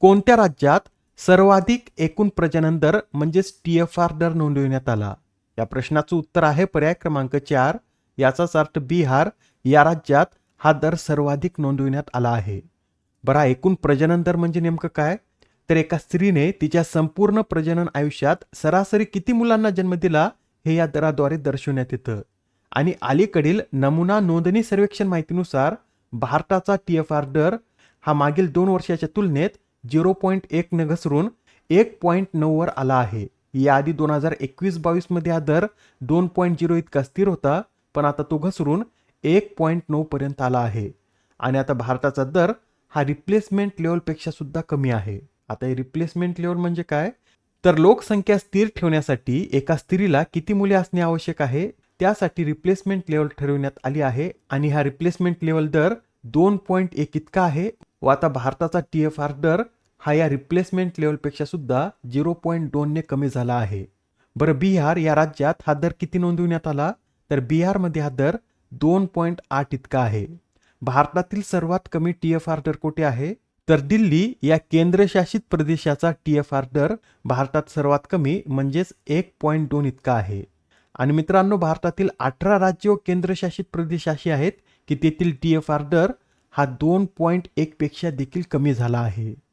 कोणत्या राज्यात सर्वाधिक एकूण प्रजनन दर म्हणजेच टी एफ आर दर नोंदविण्यात आला? या प्रश्नाचं उत्तर आहे पर्याय क्रमांक चार. याचाच अर्थ बिहार या राज्यात हा दर सर्वाधिक नोंदविण्यात आला आहे. बरा एकूण प्रजनन दर म्हणजे नेमकं काय? तर एका स्त्रीने तिच्या संपूर्ण प्रजनन आयुष्यात सरासरी किती मुलांना जन्म दिला हे या दराद्वारे दर्शवण्यात येतं. आणि अलीकडील नमुना नोंदणी सर्वेक्षण माहितीनुसार भारताचा टी एफ आर दर हा मागील दोन वर्षाच्या तुलनेत झिरो पॉईंट एकने घसरून एक पॉईंट नऊवर आला आहे. याआधी दोन हजार एकवीस बावीसमध्ये हा दर दोन पॉईंट झिरो इतका स्थिर होता पण आता तो घसरून एक पॉईंट नऊपर्यंत आला आहे. आणि आता भारताचा दर हा रिप्लेसमेंट लेवलपेक्षा सुद्धा कमी आहे. आता हे रिप्लेसमेंट लेवल म्हणजे काय? तर लोकसंख्या स्थिर ठेवण्यासाठी एका स्त्रीला किती मुले असणे आवश्यक आहे? त्यासाठी रिप्लेसमेंट लेवल ठरवण्यात आली आहे आणि हा रिप्लेसमेंट लेवल दर दोन पॉईंट एक इतका आहे. व आता भारताचा टी एफ आर दर हा या रिप्लेसमेंट लेवलपेक्षा सुद्धा झिरो पॉईंट दोनने कमी झाला आहे. बरं बिहार या राज्यात हा दर किती नोंदवण्यात आला? तर बिहारमध्ये हा दर दोन पॉईंट आठ इतका आहे. भारतातील सर्वात कमी टी एफ आर दर कुठे आहे? तर दिल्ली या केंद्रशासित प्रदेशाचा टी एफ आर दर भारतात सर्वात कमी म्हणजेच एक पॉईंट दोन इतका आहे. आणि मित्रांनो भारतातील अठरा राज्य व केंद्रशासित प्रदेश असे आहेत की तेथील टी एफ आर दर हा दोन पॉईंट एकपेक्षा देखील कमी झाला आहे.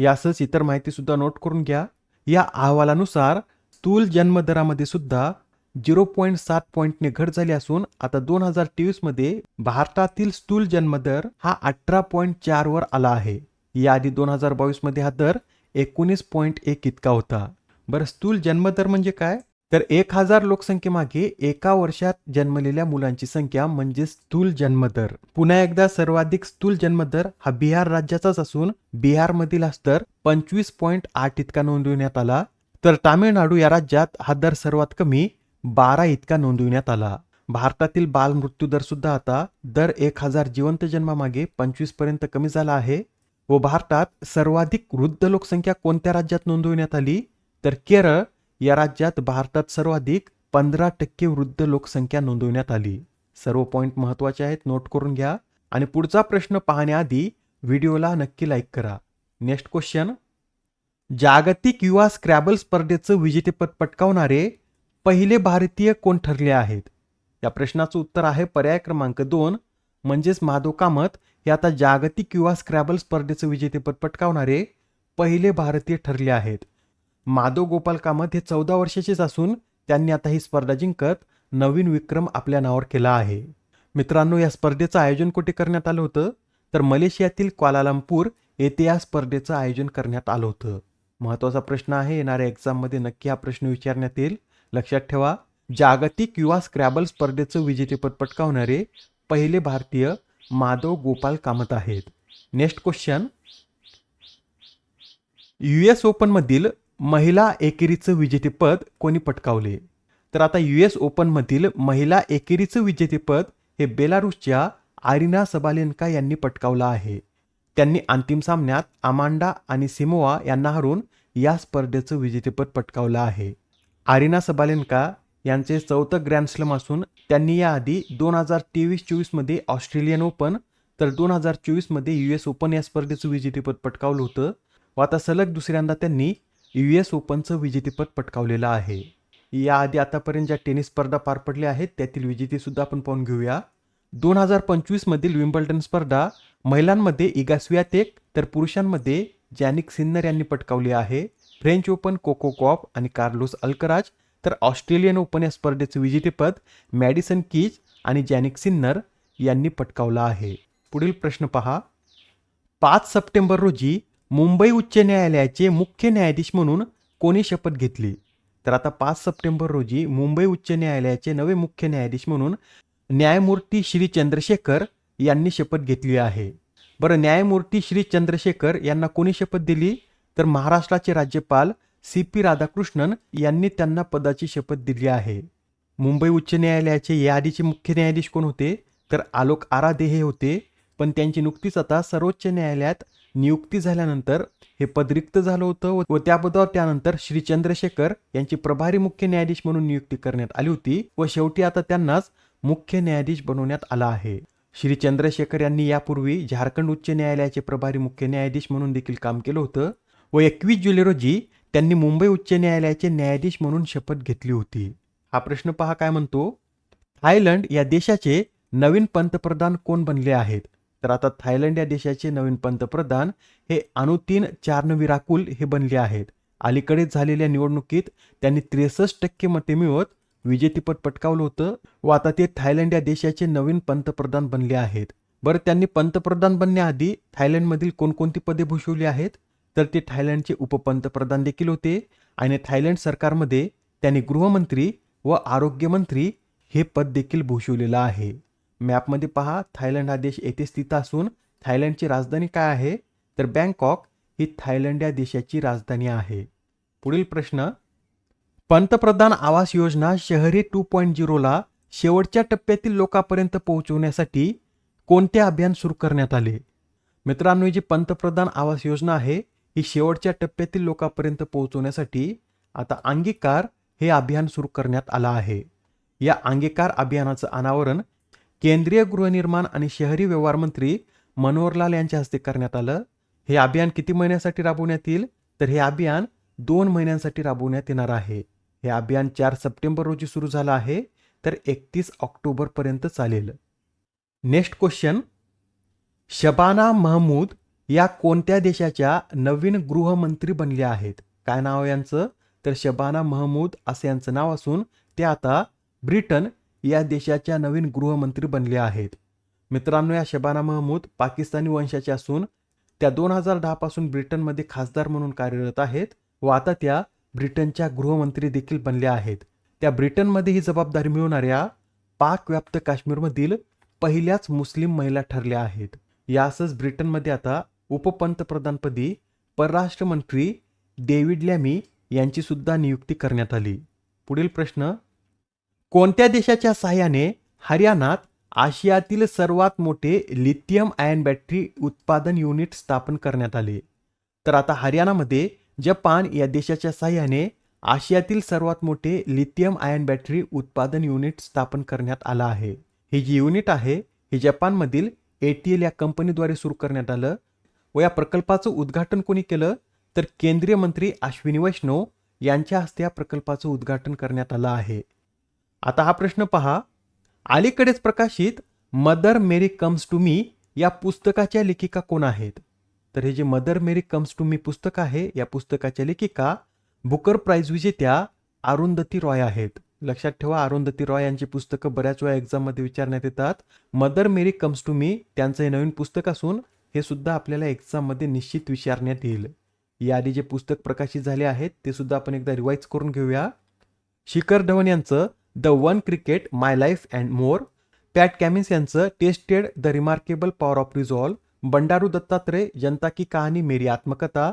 यासच इतर माहिती सुद्धा नोट करून घ्या. या अहवालानुसार स्थूल जन्मदरामध्ये सुद्धा झिरो पॉईंट सात पॉईंटने घट झाली असून आता दोन हजार तेवीसमध्ये भारतातील स्थूल जन्मदर हा अठरा पॉईंट चारवर आला आहे. याआधी दोन हजार बावीसमध्ये हा दर एकोणीस पॉईंट एक इतका होता. बरं स्थूल जन्मदर म्हणजे काय? तर एक हजार लोकसंख्येमागे एका वर्षात जन्मलेल्या मुलांची संख्या म्हणजे स्थूल जन्मदर. पुन्हा एकदा सर्वाधिक स्थूल जन्मदर हा बिहार राज्याचाच असून बिहारमधील हा दर पंचवीस पॉईंट आठ इतका नोंदविण्यात आला. तर तामिळनाडू या राज्यात हा दर सर्वात कमी बारा इतका नोंदविण्यात आला. भारतातील बालमृत्यू दर सुद्धा आता दर एक हजार जिवंत जन्मामागे पंचवीसपर्यंत कमी झाला आहे व भारतात सर्वाधिक वृद्ध लोकसंख्या कोणत्या राज्यात नोंदविण्यात आली? तर केरळ या राज्यात भारतात सर्वाधिक पंधरा टक्के वृद्ध लोकसंख्या नोंदवण्यात आली. सर्व पॉईंट महत्त्वाचे आहेत नोट करून घ्या. आणि पुढचा प्रश्न पाहण्याआधी व्हिडिओला नक्की लाईक करा. नेक्स्ट क्वेश्चन जागतिक युवा स्क्रॅबल स्पर्धेचं विजेतेपद पटकावणारे पहिले भारतीय कोण ठरले आहेत? या प्रश्नाचं उत्तर आहे पर्याय क्रमांक दोन. म्हणजेच माधव कामत हे आता जागतिक युवा स्क्रॅबल स्पर्धेचं विजेतेपद पटकावणारे पहिले भारतीय ठरले आहेत. माधव गोपाल कामत हे चौदा वर्षाचेच असून त्यांनी आता ही स्पर्धा जिंकत नवीन विक्रम आपल्या नावावर केला आहे. मित्रांनो या स्पर्धेचं आयोजन कुठे करण्यात आलं होतं? तर मलेशियातील क्वालालंपूर येथे या स्पर्धेचं आयोजन करण्यात आलं होतं. महत्त्वाचा प्रश्न आहे येणाऱ्या एक्झाममध्ये नक्की हा प्रश्न विचारण्यात येईल. लक्षात ठेवा जागतिक युवा स्क्रॅबल स्पर्धेचं विजेतेपद पटकावणारे पहिले भारतीय माधव गोपाल कामत आहेत. Next question. यू एस ओपनमधील महिला एकेरीचं विजेतेपद कोणी पटकावले? तर आता यू एस ओपनमधील महिला एकेरीचं विजेतेपद हे बेलारूसच्या आरिना सबालेन्का यांनी पटकावलं आहे. त्यांनी अंतिम सामन्यात अमांडा आणि सिमोआ यांना हरून या स्पर्धेचं विजेतेपद पटकावलं आहे. आरिना सबालेन्का यांचे चौथं ग्रँडस्लम असून त्यांनी याआधी दोन हजार तेवीस चोवीसमध्ये ऑस्ट्रेलियन ओपन तर दोन हजार चोवीसमध्ये यू एस ओपन या स्पर्धेचं विजेतेपद पटकावलं होतं. व आता सलग दुसऱ्यांदा त्यांनी यू एस ओपनचं विजेतेपद पटकावलेलं आहे. याआधी आतापर्यंत ज्या टेनिस स्पर्धा पार पडल्या आहेत त्यातील विजेतेसुद्धा आपण पाहून घेऊया. दोन हजार पंचवीसमधील विम्बल्टन स्पर्धा महिलांमध्ये इगा तेक तर पुरुषांमध्ये जॅनिक सिन्नर यांनी पटकावली आहे. फ्रेंच ओपन कोको कॉप आणि कार्लोस अल्कराज तर ऑस्ट्रेलियन ओपन या स्पर्धेचं विजेतेपद मॅडिसन कीज आणि जॅनिक सिन्नर यांनी पटकावलं आहे. पुढील प्रश्न पहा. पाच सप्टेंबर रोजी मुंबई उच्च न्यायालयाचे मुख्य न्यायाधीश म्हणून कोणी शपथ घेतली? तर आता पाच सप्टेंबर रोजी मुंबई उच्च न्यायालयाचे नवे मुख्य न्यायाधीश म्हणून न्यायमूर्ती श्री चंद्रशेखर यांनी शपथ घेतली आहे. बरं न्यायमूर्ती श्री चंद्रशेखर यांना कोणी शपथ दिली? तर महाराष्ट्राचे राज्यपाल सी पी राधाकृष्णन यांनी त्यांना पदाची शपथ दिली आहे. मुंबई उच्च न्यायालयाचे या आधीचे मुख्य न्यायाधीश कोण होते? तर आलोक आराधे हे होते. पण त्यांची नुकतीच आता सर्वोच्च न्यायालयात नियुक्ती झाल्यानंतर हे पद रिक्त झालं होतं व त्याबद्दल त्यानंतर श्री चंद्रशेखर यांची प्रभारी मुख्य न्यायाधीश म्हणून नियुक्ती करण्यात आली होती व शेवटी आता त्यांनाच मुख्य न्यायाधीश बनवण्यात आला आहे. श्री चंद्रशेखर यांनी यापूर्वी झारखंड उच्च न्यायालयाचे प्रभारी मुख्य न्यायाधीश म्हणून देखील काम केलं होतं व एकवीस जुलै रोजी त्यांनी मुंबई उच्च न्यायालयाचे न्यायाधीश म्हणून शपथ घेतली होती. हा प्रश्न पहा काय म्हणतो? थायलंड या देशाचे नवीन पंतप्रधान कोण बनले आहेत? तर आता थायलंड या देशाचे नवीन पंतप्रधान हे अनुतीन चार्नविराकुल हे बनले आहेत. अलीकडेच झालेल्या निवडणुकीत त्यांनी त्रेसष्ट टक्के मते मिळवत विजेतेपद पटकावलं होतं व आता ते थायलंड या देशाचे नवीन पंतप्रधान बनले आहेत. बरं त्यांनी पंतप्रधान बनण्याआधी थायलंडमधील कोणकोणती पदे भूषवली आहेत? तर ते थायलंडचे उपपंतप्रधान देखील होते आणि थायलंड सरकारमध्ये त्यांनी गृहमंत्री व आरोग्यमंत्री हे पद देखील भूषवलेलं आहे. मॅपमध्ये पहा थायलंड हा देश येथे स्थित असून थायलंडची राजधानी काय आहे? तर बँकॉक ही थायलंड या देशाची राजधानी आहे. पुढील प्रश्न पंतप्रधान आवास योजना शहरी टू पॉईंट झिरोला शेवटच्या टप्प्यातील लोकांपर्यंत पोहोचवण्यासाठी कोणते अभियान सुरू करण्यात आले? मित्रांनो ही जी पंतप्रधान आवास योजना आहे ही शेवटच्या टप्प्यातील लोकांपर्यंत पोहोचवण्यासाठी आता अंगीकार हे अभियान सुरू करण्यात आलं आहे. या अंगीकार अभियानाचं अनावरण केंद्रीय गृहनिर्माण आणि शहरी व्यवहार मंत्री मनोहरलाल यांच्या हस्ते करण्यात आलं. हे अभियान किती महिन्यासाठी राबवण्यात येईल? तर हे अभियान दोन महिन्यांसाठी राबवण्यात येणार आहे. हे अभियान चार सप्टेंबर रोजी सुरू झालं आहे तर एकतीस ऑक्टोबरपर्यंत चालेल. Next question. शबाना महमूद या कोणत्या देशाच्या नवीन गृहमंत्री बनल्या आहेत? काय नाव यांचं? तर शबाना महमूद असं यांचं नाव असून ते आता ब्रिटन या देशाच्या नवीन गृहमंत्री बनले आहेत. मित्रांनो या शबाना महमूद पाकिस्तानी वंशाच्या असून त्या दोन हजार दहापासून ब्रिटनमध्ये खासदार म्हणून कार्यरत आहेत व आता त्या ब्रिटनच्या गृहमंत्री देखील बनल्या आहेत. त्या ब्रिटनमध्ये ही जबाबदारी मिळवणाऱ्या पाक व्याप्त काश्मीरमधील पहिल्याच मुस्लिम महिला ठरल्या आहेत. यासच ब्रिटनमध्ये आता उपपंतप्रधानपदी परराष्ट्र मंत्री डेव्हिड लॅमी यांची सुद्धा नियुक्ती करण्यात आली. पुढील प्रश्न कोणत्या देशाच्या सहाय्याने हरियाणात आशियातील सर्वात मोठे लिथियम आयन बॅटरी उत्पादन युनिट स्थापन करण्यात आले? तर आता हरियाणामध्ये जपान या देशाच्या सहाय्याने आशियातील सर्वात मोठे लिथियम आयन बॅटरी उत्पादन युनिट स्थापन करण्यात आलं आहे. हे जे युनिट आहे हे जपानमधील एटीएल या कंपनीद्वारे सुरू करण्यात आलं व या प्रकल्पाचं उद्घाटन कोणी केलं? तर केंद्रीय मंत्री अश्विनी वैष्णव यांच्या हस्ते या प्रकल्पाचं उद्घाटन करण्यात आलं आहे. आता हा प्रश्न पहा. अलीकडेच प्रकाशित Mother Mary comes to me या पुस्तकाच्या लेखिका कोण आहेत? तर हे जे Mother Mary comes to me पुस्तक आहे या पुस्तकाच्या लेखिका बुकर प्राईज विजेत्या अरुंधती रॉय आहेत. लक्षात ठेवा अरुंधती रॉय यांची पुस्तकं बऱ्याच वेळा एक्झाममध्ये विचारण्यात येतात. Mother Mary comes to me त्यांचं हे नवीन पुस्तक असून हे सुद्धा आपल्याला एक्झाममध्ये निश्चित विचारण्यात येईल. याआधी जे पुस्तक प्रकाशित झाले आहेत ते सुद्धा आपण एकदा रिवाईज करून घेऊया. शिखर धवन यांचं the one cricket my life and more Pat Cummins यांचं tested the remarkable power of resolve Bandaru Dattatreya Janata ki Kahani Meri Atmakatha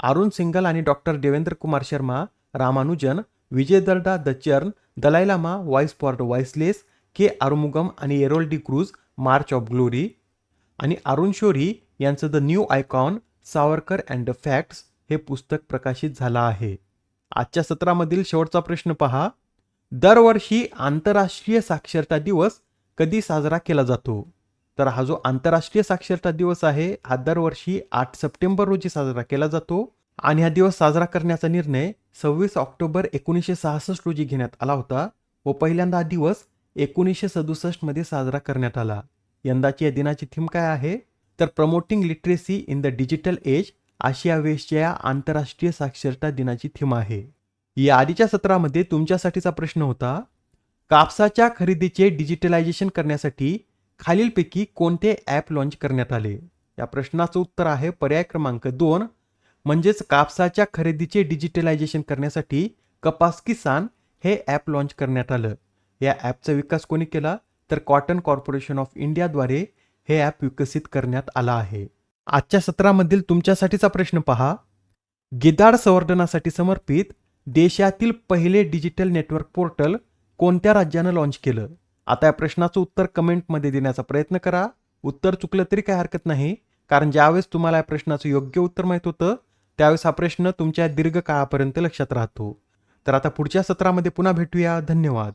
Arun Singal आणि doctor Devendra Kumar Sharma Ramanujan Vijay Darda the churn Dalai Lama voice for the voiceless K Arumugam आणि Errol D Cruz march of glory. आणि अरुण शोरी यांचं the new icon Savarkar and the facts हे पुस्तक प्रकाशित झालं आहे. आजच्या सत्रामधील शेवटचा प्रश्न पहा. दरवर्षी आंतरराष्ट्रीय साक्षरता दिवस कधी साजरा केला जातो? तर हा जो आंतरराष्ट्रीय साक्षरता दिवस आहे हा दरवर्षी आठ सप्टेंबर रोजी साजरा केला जातो आणि हा दिवस साजरा करण्याचा निर्णय सव्वीस ऑक्टोबर एकोणीसशे सहासष्ट रोजी घेण्यात आला होता व पहिल्यांदा हा दिवस एकोणीसशे सदुसष्टमध्ये साजरा करण्यात आला. यंदाची या दिनाची थीम काय आहे? तर promoting literacy in the digital age अशी या आंतरराष्ट्रीय साक्षरता दिनाची थीम आहे. या आधीच्या सत्रामध्ये तुमच्यासाठीचा प्रश्न होता कापसाच्या खरेदीचे डिजिटलायझेशन करण्यासाठी खालीलपैकी कोणते ॲप लॉन्च करण्यात आले? या प्रश्नाचं उत्तर आहे पर्याय क्रमांक दोन म्हणजेच कापसाच्या खरेदीचे डिजिटलायझेशन करण्यासाठी कपास किसान हे ॲप लॉन्च करण्यात आलं. या ॲपचा विकास कोणी केला? तर कॉटन कॉर्पोरेशन ऑफ इंडियाद्वारे हे ॲप विकसित करण्यात आलं आहे. आजच्या सत्रामधील तुमच्यासाठीचा प्रश्न पहा. गिदाड संवर्धनासाठी समर्पित देशातील पहिले डिजिटल नेटवर्क पोर्टल कोणत्या राज्यानं लॉन्च केलं? आता या प्रश्नाचं उत्तर कमेंटमध्ये देण्याचा प्रयत्न करा. उत्तर चुकलं तरी काही हरकत नाही कारण ज्यावेळेस तुम्हाला या प्रश्नाचं योग्य उत्तर माहीत होतं त्यावेळेस हा प्रश्न तुमच्या दीर्घ काळापर्यंत लक्षात राहतो. तर आता पुढच्या सत्रामध्ये पुन्हा भेटूया. धन्यवाद.